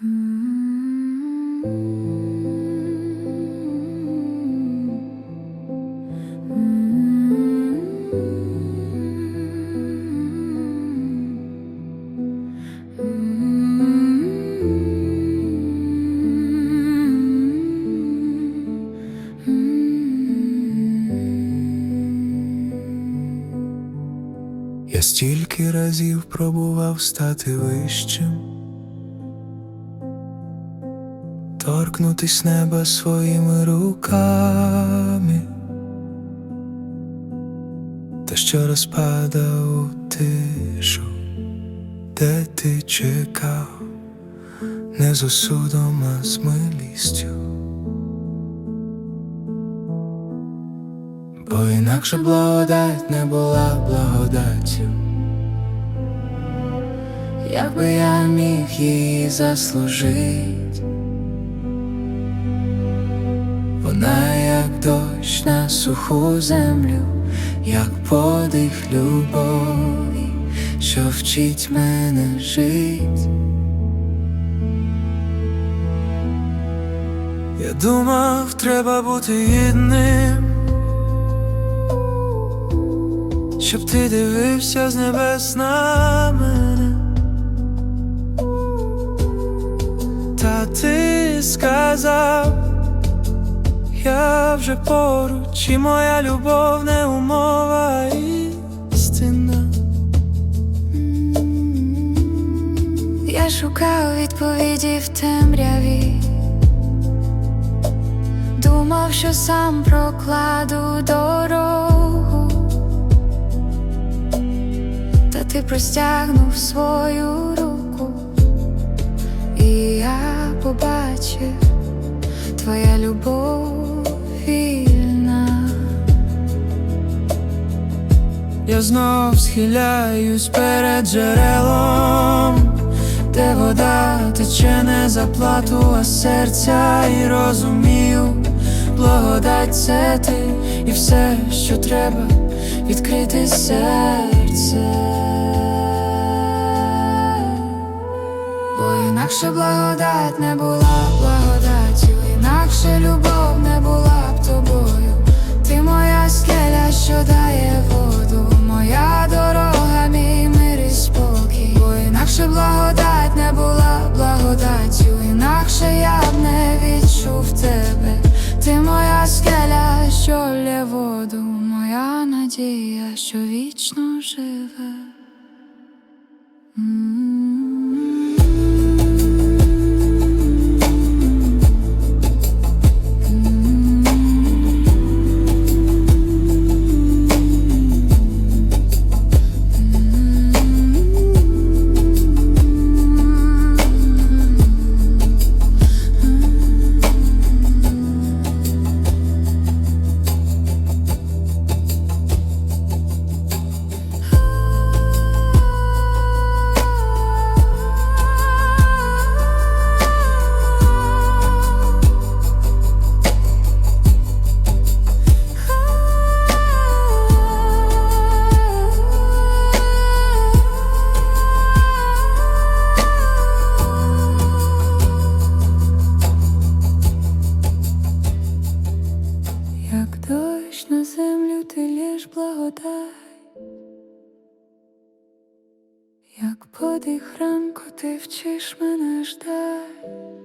Я стільки разів пробував стати вищим, торкнутись неба своїми руками, та що розпадав у тишу, де ти чекав, не з осудом, а з милістю. Бо інакше благодать не була благодаттю, якби я міг її заслужить, дощ на суху землю, як подих любові, що вчить мене жить. Я думав, треба бути гідним. Щоб ти дивився з небес на мене, та ти сказав, я вже поруч, і моя любов не умова істина. Я шукав відповіді в темряві, думав, що сам прокладу дорогу, та ти простягнув свою руку, і я побачив твоя любов Я знов схиляюсь перед джерелом, де вода тече не за плату, а серця і розумію, благодать це ти і все, що треба, відкрити серце. Бо інакше благодать не була благодаттю, інакше я б не відчув тебе. Ти моя скеля, що лє воду, моя надія, що вічно живе. Як як подих ранку ти вчиш мене ждать.